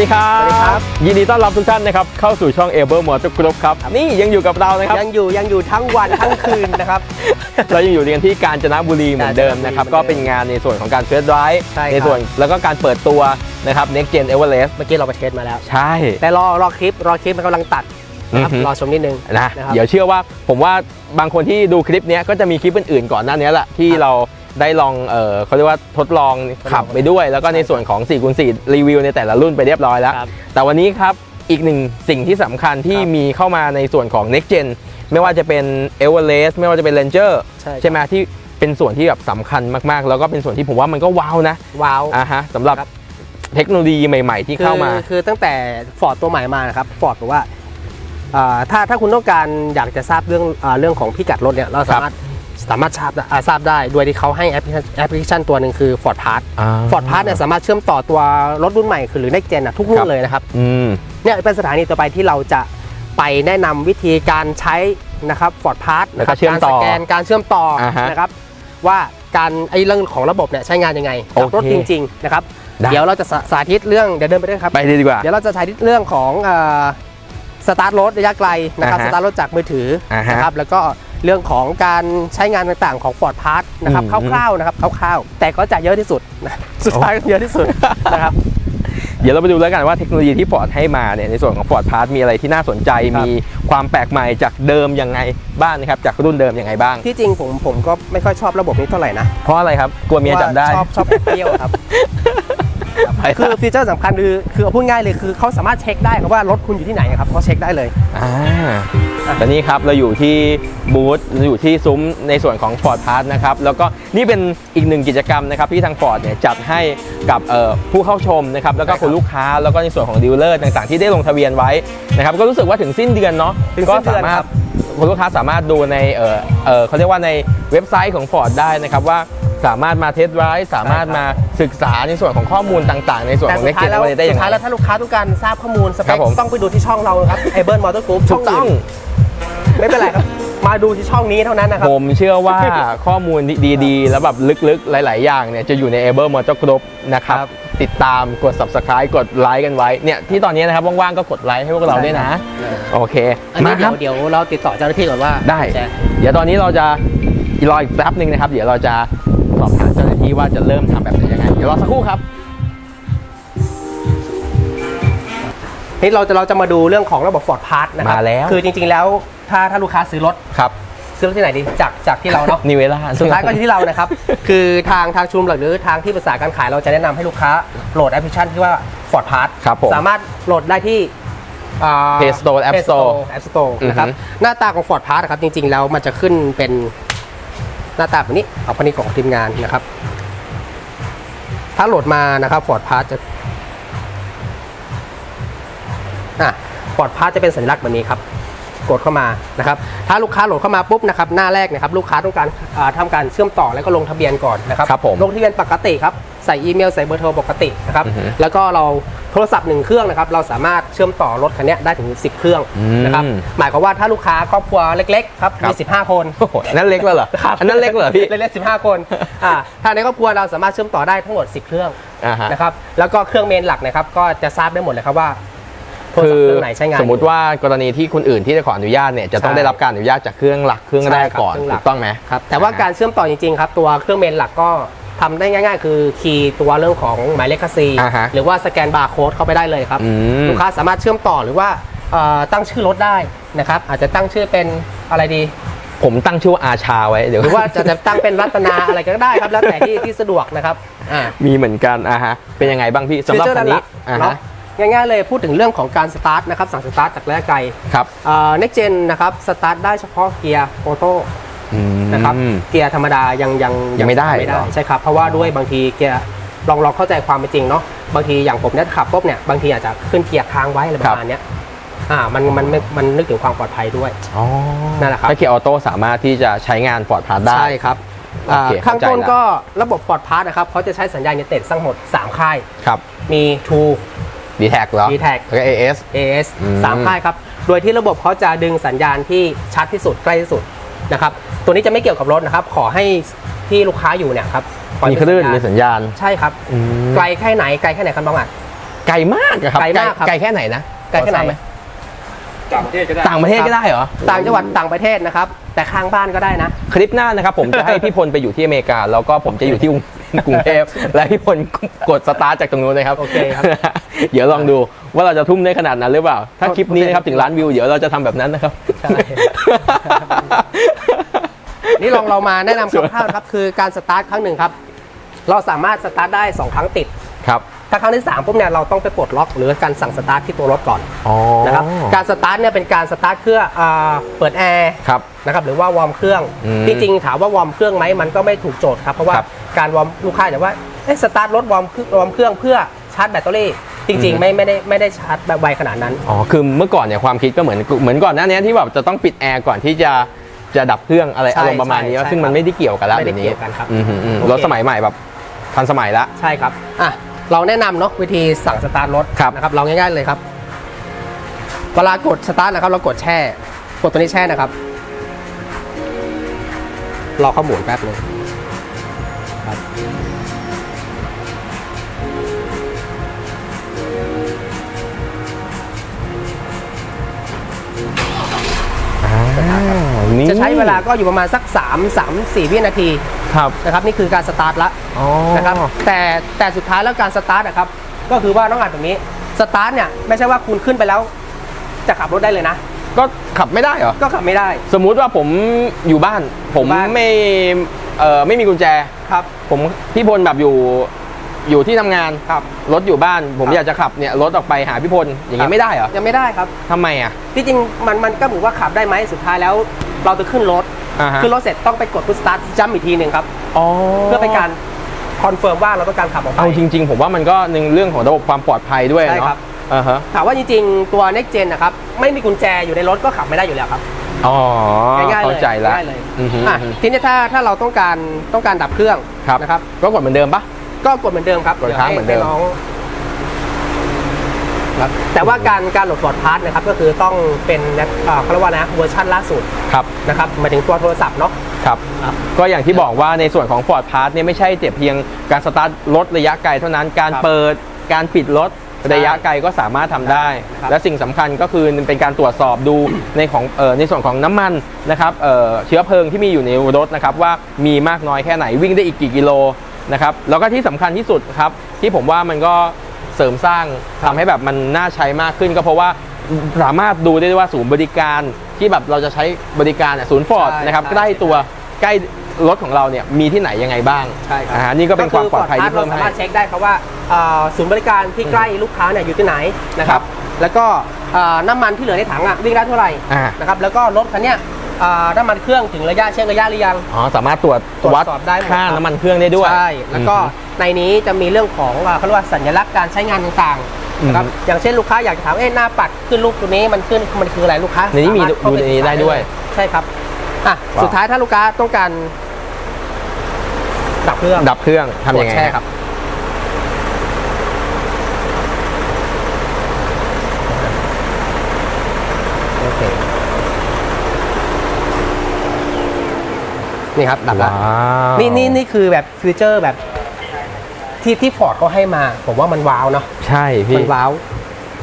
วัสดีครับ สวัสดีครับ ยินดีต้อนรับทุกท่านนะครับ เข้าสู่ช่อง a b l e Motor Group ครับ นี่ยังอยู่กับเรานะครับ ยังอยู่ยังอยู่ทั้งวันทั้งคืนนะครับ เรายังอยู่กันที่กาญจนบุรีเหมือนเดิมนะครับกาญจนบุรีก็เป็นงานในส่วนของการเทสไดรฟ์ใช่ครับในส่วนแล้วก็การเปิดตัวนะครับ Next Gen Everest เมื่อกี้เราไปเทสมาแล้ว ใช่ แต่รอรอคลิปรอคลิปมันกำลังตัดนะครับอือฮึรอชมนิดนึงนะนะครับเดี๋ยวเชื่อว่าผมว่าบางคนที่ดูคลิปเนี้ยก็จะมีคลิปอื่นๆก่อนหน้านี้แหละที่ครับเรา ได้ลองเออเขาเรียกว่าทดลองขับไปด้วย แล้วก็ในส่วนของ4คูณ4รีวิวในแต่ละรุ่นไปเรียบร้อยแล้ว ครับแต่วันนี้ครับอีกหนึ่งสิ่งที่สำคัญที่ครับ มีเข้ามาในส่วนของ Next Gen ไม่ว่าจะเป็น Everest ไม่ว่าจะเป็น Ranger ใช่ใช่ไหมที่เป็นส่วนที่แบบสำคัญมากๆ แล้วก็เป็นส่วนที่ผมว่ามันก็ว้าวนะว้าว อ่าฮะสำหรับครับ เทคโนโลยีใหม่ ๆ ที่เข้ามา คือคือตั้งแต่ฟอร์ดตัวใหม่มานะครับฟอร์ดบอกว่าอ่าถ้าถ้าคุณต้องการอยากจะทราบเรื่องอาเรื่องของพิกัดรถเนี่ยเราสามารถ สามารถทราบอ่าทราบได้โดยที่เขาให้แอปพลิเคชันแอปพลิเคชันตัวหนึ่งคือ Ford Pass อ่า Ford Pass เนี่ยสามารถเชื่อมต่อตัวรถรุ่นใหม่คือหรือ Next Gen อะทุกรุ่ครันบ เลยนะครับ อืม เนี่ยเป็นสถานีต่อไปที่เราจะไปแนะนำวิธีการใช้นะครับฟอร์ดพาร์ทแล้วก็เชื่อมต่อการสแกนการเชื่อมต่ออาฮะนะครับว่าการไอ้เรื่องของระบบเนี่ยใช้งานยังไงกับรถโอเคจริงๆนะครับได้ เดี๋ยวเราจะสาสาธิตเรื่องเดี๋ยวเดินไปด้วยครับ ไปเลยดีกว่า เดี๋ยวเราจะสาธิตเรื่องของสตาร์ทรถระยะไกลนะครับอ่าสฮะตาร์ทรถจากมือถืออาฮะนะครับแล้วก็ เรื่องของการใช้งานต่างๆของ Ford p a s s นะครับอืมคร่าวๆนะครับคร่าวๆแต่ก็จะเยอะที่สุดนะสุดท้ายก็เยอะที่สุดนะครับเดี๋ยวเราไปดูแล้วกันว่าเทคโนโลยีที่ Ford ให้มาเนี่ยในส่วนของ Ford Pass มีอะไรที่น่าสนใจครับมีความแปลกใหม่จากเดิมยังไงบ้างนะครับจากรุ่นเดิมยังไงบ้าง ที่จริงผมผมก็ไม่ค่อยชอบระบบนี้เท่าไหร่นะ เพราะอะไรครับกลัวเมียจับได้ชอบชอบแอบเปรี้ยวครับไปคือฟีเจอร์สำคัญคือคือเอาพูดง่ายเลยคือเขาสามารถเช็คได้ครับว่ารถคุณอยู่ที่ไหนครับเขาเช็คได้เลยอ่า ตอนนี้ครับเราอยู่ที่บูธเราอยู่ที่ซุ้มในส่วนของ Ford Pass นะครับแล้วก็นี่เป็นอีกหนึ่งกิจกรรมนะครับที่ทาง Ford เนี่ยจัดให้กับเอ่อผู้เข้าชมนะครับแล้วก็ใช่ครับคุณลูกค้าแล้วก็ในส่วนของดีลเลอร์ต่างๆ ที่ได้ลงทะเบียนไว้นะครับก็รู้สึกว่าถึงสิ้นเดือนเนาะถึงก็สิ้นเดืสาอนมารครัถบคุณลูกค้าสามารถดูในเออเออเขาเรียกว่าในเว็บไซต์ของ Ford ได้นะครับว่าสามารถมาเทสไ i ์สามารถมาศึกษาในส่วนของข้อมูลต่างๆ ในส่วนแต่ของสุ Next ดท้าย Gen แล้ว Everest ได้ยัสุงดไงท้ายแล้วถ้าลูกค้าต้องการทราบข้อมูลสเปครัคบผมต้องไปดูที่ช่องเราครับไอเบิร์นมอเตอร์กรุ๊ปถูกต้อง ไม่เป็นไรครับ มาดูที่ช่องนี้เท่านั้นนะครับ ผมเชื่อว่าข้อมูลดีๆ แล้วแบบลึกๆ หลาย ๆ อย่างเนี่ยจะอยู่ใน Able Motor Group นะครับครับติดตามกด subscribe กดไลค์กันไว้เนี่ยที่ตอนนี้นะครับว่างๆ ก็กดไลค์ให้พวกเราด้วยนะ โอเคอันนี้มาคเดี๋รัยบวเดี๋ยวเราติดต่อเจ้าหน้าที่ก่อนว่าได้จะเดี๋ยวตอนนี้เราจะรออีกแป๊บหนึ่งนะครับ เดี๋ยวเราจะสอบถามเจ้าหน้าที่ว่าจะเริ่มทำแบบไหนยังไงเดี๋ยวรอสักครู่ครับนี่เราจะเราจะมาดูเรื่องของระบบ Ford Pass นะครับมาแล้วคือจริงๆแล้ว ถ้าถ้าลูกค้าซื้อรถ ครับซื้อรถที่ไหนดีจากจากที่เราเนาะนิเวล่า สุดท้ายก็ที่เรานะครับ คือทางทางชุมหรือทางที่ปรึกษาการขายเราจะแนะนำให้ลูกค้าโหลดแอปพลิเคชันที่ว่า Ford Pass ครับผมสามารถโหลดได้ที่อ่า Play Store App Play Store App Store นะครับอือฮึ หน้าตาของ Ford Pass นะครับจริงๆแล้วมันจะขึ้นเป็นหน้าตาแบบนี้เอาพันนี้ของทีมงานนะครับ ถ้าโหลดมานะครับ Ford Pass จะอะ Ford Pass จะเป็นสัญลักษณ์แบบนี้ครับ กดเข้ามานะครับถ้าลูกค้าโหลดเข้ามาปุ๊บนะครับหน้าแรกนะครับลูกค้าต้องการอ่าทำการเชื่อมต่อแล้วก็ลงทะเบียนก่อนนะครับครับผมลงทะเบียนปกติครับใส่อีเมลใส่เบอร์โทรปกตินะครับอือฮึแล้วก็เราโทรศัพท์หนึ่งเครื่องนะครับเราสามารถเชื่อมต่อรถคันเนี้ยได้ถึง 10 เครื่องอืมนะครับหมายความว่าถ้าลูกค้าครอบครัวเล็กๆครับครับมี15 คนโอ้โหอันนั้นเล็กแล้วเหรอครับอันนั้นเล็กเหรอพี่เล็กๆ15คนอ่าถ้าในครอบครัวเราสามารถเชื่อมต่อได้ทั้งหมด 10 เครื่องอ่าฮะนะครับแล้วก็เครื่องเมนหลักนะครับก็จะทราบได้หมดเลยครับว่า โทรคืศัพท์อเครื่องไหนใช้งาน สมมติว่ากรณีที่คนอื่นที่จะขออนุญาตเนี่ยจะต้องใช่ได้รับการอนุญาตจากเครื่องหลักเครื่องแรกใช่ครับก่อนเครื่องหลัถูกกต้องไหมครับแต่ว่าการเชื่อมต่อจริงๆครับตัวเครื่องเมนหลักก็ทำได้ง่ายๆ คือคีย์ตัวเรื่องของหมายเลขคัสซีอ่าฮะหรือว่าสแกนบาร์โค้ดเข้าไปได้เลยครับอืมลูกค้าสามารถเชื่อมต่อหรือว่าเอ่อตั้งชื่อรถได้นะครับอาจจะตั้งชื่อเป็นอะไรดี ผมตั้งชื่อว่าอาชาไว้เดี๋ยวหรือว่าจะจะตั้งเป็นรัตนาอะไรก็ได้ครับแล้วแต่ที่ที่สะดวกนะครับอ่ามีเหมือนกันอะฮะเป็นยังไงบ้างพี่สำหรับฟีเจอคันด้านี้หลักอะเนาะฮะ ง่ายๆเลยพูดถึงเรื่องของการสตาร์ทนะครับสั่งสตาร์ทจากระยะไกลครับเน็กเจนนะครับสตาร์ทได้เฉพาะเกียร์ออโต้อืมนะครับเกียร์ธรรมดายังยังยังไม่ได้ไม่เหรได้อใช่ครับเพราะว่าด้วยบางทีเกียร์ลองลองเข้าใจความเป็นจริงเนาะบางทีอย่างผมเนี่ยขับปุ๊บเนี่ยบางทีอาจจะขึ้นเกียร์ค้างไว้อะไรประมาณเนี้ยอ่ามันมันมันมันนึกถึงความปลอดภัยด้วยอ๋อนั่นแหละครับถ้าเกียร์ออโต้สามารถที่จะใช้งานฟอร์ดพาร์ได้ใช่ครับโอเคอ่าข้างต้นเข้าใจละก็ระบบปลอดพาร์นะครับเขาจะใช้สัญญาณอินเทอร์เน็ตทั้งหมด 3 ค่ายครับมี True d t แท็กเหรอ d t a c แล้วก็ AS AS อืม สามค่ายครับ โดยที่ระบบเขาจะดึงสัญญาณที่ชัดที่สุดใกล้ที่สุดนะครับ ตัวนี้จะไม่เกี่ยวกับรถนะครับ ขอให้ที่ลูกค้าอยู่เนี่ยครับปล่อยมีเป็คลื่นสัญญาณมีสัญญาณ ใช่ครับ อืม ไกลแค่ไหนไกลแค่ไหนครับน้องอะไไกลมากอะครับไกลมากครับ ไกลแค่ไหนนะไกลแค่ไหน พอทราบมต่างประเทศก็ได้ ต่างประเทศก็ได้เหรอ ต่างจังหวัดต่างประเทศนะครับ แต่ข้างบ้านก็ได้นะ คลิปหน้านะครับผมจะให้พี่พลไปอยู่ที่อเมริกา แล้วก็ผมจะอยู่ที่กรุง กรุงเทพและพี่พลกดสตาร์ทจากตรงนู้นนะครับโอเคครับ เดี๋ยวลองดูว่าเราจะทุ่มได้ขนาดนั้นหรือเปล่า ถ้าคลิปนี้นะครับโอเคถึงล้านวิวเดี๋ยวเราจะทำแบบนั้นนะครับใช่นี่ลองเรามาแนะนำคร่าวๆนะครับคือการสตาร์ทครั้งหนึ่งครับ เราสามารถสตาร์ทได้ 2 ครั้งติดครับถ้าครั้งที่3ปุ๊บเนี่ยเราต้องไปปลดล็อกหรือการสั่งสตาร์ทที่ตัวรถก่อนอ๋อนะครับการสตาร์ทเนี่ยเป็นการสตาร์ทเครื่องอ่าเปิดแอร์ครับนะครับหรือว่าวอร์มเครื่องอืมที่จริงถามว่าวอร์มเครื่องไหมมันก็ไม่ถูกโจทย์ครับเพราะว่าครับ การวอร์มลูกค้าจะว่าเอ๊ะสตาร์ทรถวอร์มเครื่องวอร์มเครื่องเพื่อชาร์จแบตเตอรี่จริงอืมๆไม่ไม่ได้ไม่ได้ชาร์จแบบไวขนาดนั้น อ๋อ คือเมื่อก่อนเนี่ยความคิดก็เหมือนเหมือนก่อนหน้านี้ที่แบบจะต้องปิดแอร์ก่อนที่จะจะดับเครื่องอะไรใช่อารมณ์ประมาณนี้ใช่ซึ่งมันไม่ได้เกี่ยวกันแล้วไม่ได้เดี๋ยวนี้เกี่ยวกันครับอืมอืมอืมโอเครถสมัยใหม่แบบทันสมัยละใช่ครับอะเราแนะนำเนาะวิธีสั่งสตาร์ทรถครับนะครับเราง่ายๆเลยครับเวลากดสตาร์ทนะครับ เรากดแช่ กดตัวนี้แช่นะครับรอเข้าหมุนแป๊บนึง เวลาก็อยู่ประมาณสัก 3 3 4 วินาทีครับนะครับนี่คือการสตาร์ทละอ๋อนะครับแต่แต่สุดท้ายแล้วการสตาร์ทนะครับก็คือว่าต้องอ่านแบบนี้สตาร์ทเนี่ยไม่ใช่ว่าคุณขึ้นไปแล้วจะขับรถได้เลยนะ ก็ขับไม่ได้เหรอ ก็ขับไม่ได้ สมมุติว่าผมอยู่บ้าน ผมอยู่บ้านไม่เอ่อไม่มีกุญแจครับ ผมพี่พลแบบอยู่อยู่ที่ทำงานครับรถอยู่บ้านผมครับอยากจะขับเนี่ยรถออกไปหาพี่พลอย่างครันี้บไม่ได้เหรอยังไม่ได้ครับทำไมอะที่จริงมันมันก็เหมือนว่าขับได้ไหมสุดท้ายแล้ว เราจะขึ้นรถอ่าฮะ ขึ้นรถเสร็จต้องไปกดพุชสตาร์ทจัมอีกทีหนึ่งครับ อ๋อ เพื่อเป็นการคอนเฟิร์มว่าเราต้องการขับออกไป เอาจริง ๆ ผมว่ามันก็หนึ่งเรื่องของระบบความปลอดภัยด้วยใช่เนาะครับ อ่าฮะถามว่าจริงๆ ตัว next gen นะครับ ไม่มีกุญแจอยู่ในรถก็ขับไม่ได้อยู่แล้วครับอ๋อง่ายๆเลยเข้าใจละง่ายๆเลยอือฮึอะทีนี้ถ้าถ้าเราต้องการต้องการดับเครื่องครับนะครับ ก็กดเหมือนเดิมปะ ก็กดเหมือนเดิมครับกดค้างยวเหมือนเดิมให้น้อง ครับ แต่ว่าการการโหลดฟอร์ดพาร์ทนะครับก็คือต้องเป็นเอ่อเขาเรียกว่านะเวอร์ชันล่าสุดครับ นะครับหมายถึงตัวโทรศัพท์เนาะ ครับ ครับก็อย่างที่บอกว่าในส่วนของ Ford Pass เนี่ยไม่ใช่แต่เพียงการสตาร์ทรถระยะไกลเท่านั้น การครับเปิด การปิดรถระยะไกลก็สามารถทำได้ ครับ และสิ่งสำคัญก็คือเป็นการตรวจสอบดู ในของเอ่อในส่วนของน้ำมันนะครับเอ่อเชื้อเพลิงที่มีอยู่ในรถนะครับว่ามีมากน้อยแค่ไหนวิ่งได้อีกกี่กิโลนะครับแล้วก็ที่สำคัญที่สุดครับที่ผมว่ามันก็ เสริมสร้างทำให้แบบมันน่าใช้มากขึ้น ก็เพราะว่าสามารถดูได้ว่าศูนย์บริการที่แบบเราจะใช้บริการเนี่ยศูนย์ฟอร์ดใช่นะครับใช่ใกล้ตัวใกล้รถของเราเนี่ยมีที่ไหนยังไงบ้างใช่ครัอ่านี่ก็เป็นความปลอดภัยที่ก็คือเพิ่ม Ford Pass ให้เราสามารถเช็คได้ครับว่าเอ่อศูนย์บริการที่ใกล้ลูกค้าเนี่ยอยู่ที่ไหนนะครับ แล้วก็เอ่อน้ำมันที่เหลือในถังอะวิ่งได้เท่าไหร่อ่านะครับแล้วก็รถคันเนี้ยเอ่อน้ำมันเครื่องถึงระยะเช็คระยะหรือยัง อ๋อสามารถตรวจตรวจวัดสอบได้หมดค่าครับ น้ำมันเครื่องได้ด้วย ใช่ แล้วก็อืมในนี้จะมีเรื่องของเอ่อเขาเรียกว่าสัญลักษณ์การใช้งานต่างๆนะครับ อืม อย่างเช่นลูกค้าอยากจะถาม เอ๊ะหน้าปัดขึ้นรูปตัวนี้มันขึ้นมันคืออะไรลูกค้าในนี้มีสาารถเข้าปดูในนี้ได้ด้วย ใช่ครับ อะ ว้าว สุดท้ายถ้าลูกค้าต้องการ ดับเครื่องดับเครื่องทำยังไงกดแช่ครับ โอเค นี่ครับดับแล้ว้าววนี่นี่นี่คือแบบฟิวเจอร์แบบที่ที่ฟอร์ดเขาให้มา ผมว่ามันว้าวเนาะใช่พี่ มันว้าว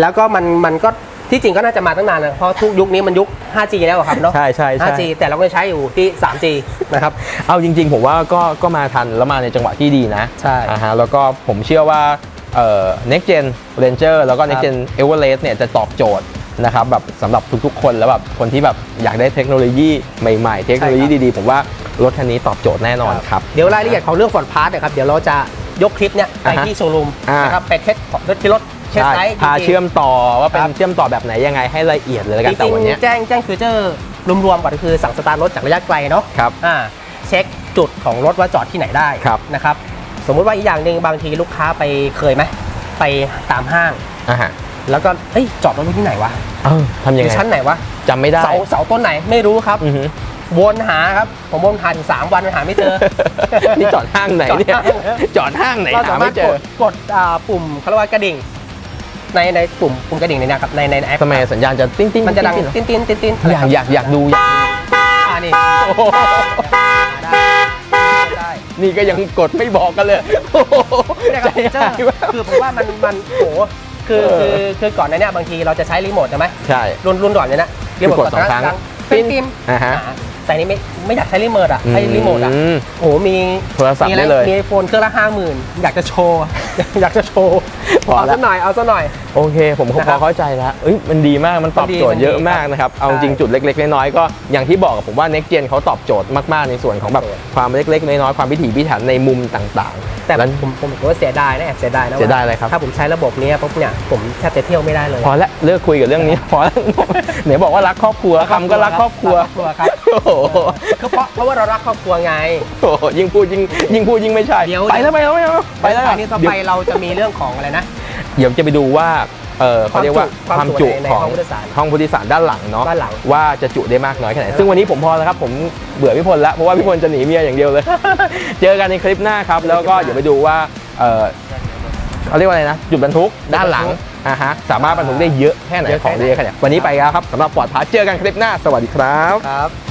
แล้วก็มันมันก็ที่จริงก็น่าจะมาตั้งนานแล้วเพราะทุกยุคนี้มันยุค 5G แล้วอะครับเนาะ ใช่ใช่ใช่ 5G แต่เราก็ใช้อยู่ที่ 3G นะครับ เอาจริง ๆ ผมว่าก็ก็มาทันแล้วมาในจังหวะที่ดีนะใช่อ่าฮะแล้วก็ผมเชื่อว่าเอ่อ next gen ranger แล้วก็ next gen everest เนี่ยจะตอบโจทย์นะครับแบบสำหรับทุกๆ คนแล้วแบบคนที่แบบอยากได้เทคโนโลยีใหม่ๆ เทคโนโลยีดีๆ ผมว่า รถคันนี้ตอบโจทย์แน่นอนครับ เดี๋ยวรายละเอียดของเรื่องฟอร์ดพาร์ทนะครับเดี๋ยวเราจะยกคลิปเนี้ยไปอ่าฮะที่โชว์รูมอ่านนะครับไปเทสของรถที่รถเทสใช่ไลท์พาจริงๆเชื่อมต่อว่าเป็นครับเชื่อมต่อแบบไหนยังไงให้ละเอียดเลยแล้วจกันแต่ริงวันเนี้ยๆแจ้งแจ้งฟิวเจอร์รวมๆก่อนก็คือสั่งสตาร์ทรถจากระยะไกลเนาะครับอ่าเช็คจุดของรถว่าจอดที่ไหนได้ครับนะครับสมมุติว่าอีกอย่างหนึ่งบางทีลูกค้าไปเคยไหมไปตามห้างอ่าฮะแล้วก็เอ้ยจอดรถไว้ที่ไหนวะเออทำอยังไงยู่ชั้นไหนวะจำไม่ได้เสาเสาต้นไหนไม่รู้ครับอือฮึ วนหาครับ ผมวนหาถึงสามวันหาไม่เจอ นี่จอดห้างไหนเนี่ยจอดห้างจอดห้างไหนเราหาสามารไม่ถเจกอดกดอ่าปุ่มเขาเรียกว่ากระดิ่ง ในในปุ่มปุ่มกระดิ่งในเนะครับในในแอปทำไมสัญญาณจะติ้งติ้งมันจะดังติ้งติ้งติ้นติ้นติ้นติ้นอยากอยากอยากดูอยากอ่านี่โอ้โหได้ได้นี่ก็ยังกดไม่บอกกันเลยโอ้โหไม่ได้ครับฟีเจอร์ใจหายมากคือผมว่ามันมันโหคือเออคือคือก่อนหน้าเนี้บางทีเราจะใช้รีโมทใช่ไหมใช่รุ่นรุ่นก่อนเนี่ยนะคือกดสองครั้งดัปิ้มปิ้มอ่าฮะอ่า แต่นี้ไม่ไม่อยากใช้รีโมทอะใช้รีโมทอะอืมโอ้โหมีโทรศัพท์มีอะได้เลยมีไอโฟนเครื่องละห้าหมื่นอยากจะโชว์ อยากจะโชว์พอเอาละซะหน่อยเอาซะหน่อย โอเค ผมพนะครัอบเข้าใจแล้วเอ้ยมันดีมากมันตอบมันดีโจทย์เยอะมันดีมากนะครับ เอาใช่จริงจุดเล็ก ๆ น้อยๆก็อย่างที่บอกกับผมว่า Next Gen เขาตอบโจทย์มากๆ ในส่วนของแบบโอเคความเล็กๆ น้อยๆ ความพิถีพิถันในมุมต่างๆแต่แล้ว ผมผมผมว่าเสียดายนะแอบเสียดายนะเสียดายอะไรครับ ถ้าผมใช้ระบบเนี้ยปุ๊บเนี่ยผมแทบจะเที่ยวไม่ได้เลย พอละเลิกคุยกับเรื่องนี้ พอละไหนบอกว่ารักครอบครัวคำก็รักครอบครัวรักครอบครัวครับ โอ้โหคือเพราะเพราะว่าเรารักครอบครัวไงโอ้โหยิ่งพูดยิ่งยิ่งพูดยิ่งไม่ใช่เดี๋ยวไปแล้วไปแล้วไปแล้วไปแล้วอันนี้ต่อไปเราจะมีเรื่องของอะไรนะ เดี๋ยวจะไปดูว่าเออเขาเรียกว่าความมคาวจุจุในของห้องผู้โดยสารห้องผู้โดยสารด้านหลังเนาะด้านหลังว่าจะจุได้มากน้อยแค่ไหนซึ่งวันนี้ผมพอแล้วครับผมเบื่อพี่พลแล้วเพราะว่าพี่พลจะหนีเมียอย่างเดียวเลย เจอกันในคลิปหน้าครับ แล้วก็เดี๋ยวไปดูว่าเออเขาเรียกว่าอะไรนะ จุดบรรทุกด้านหลังอ่าฮะสามารถบรรทุกได้เยอะแค่ไหนเยอะของแค่ไหนดีแค่ไหนวันนี้ไปแล้วครับสำหรับปลอดพาร์ทเจอกันคลิปหน้าสวัสดีครับครับ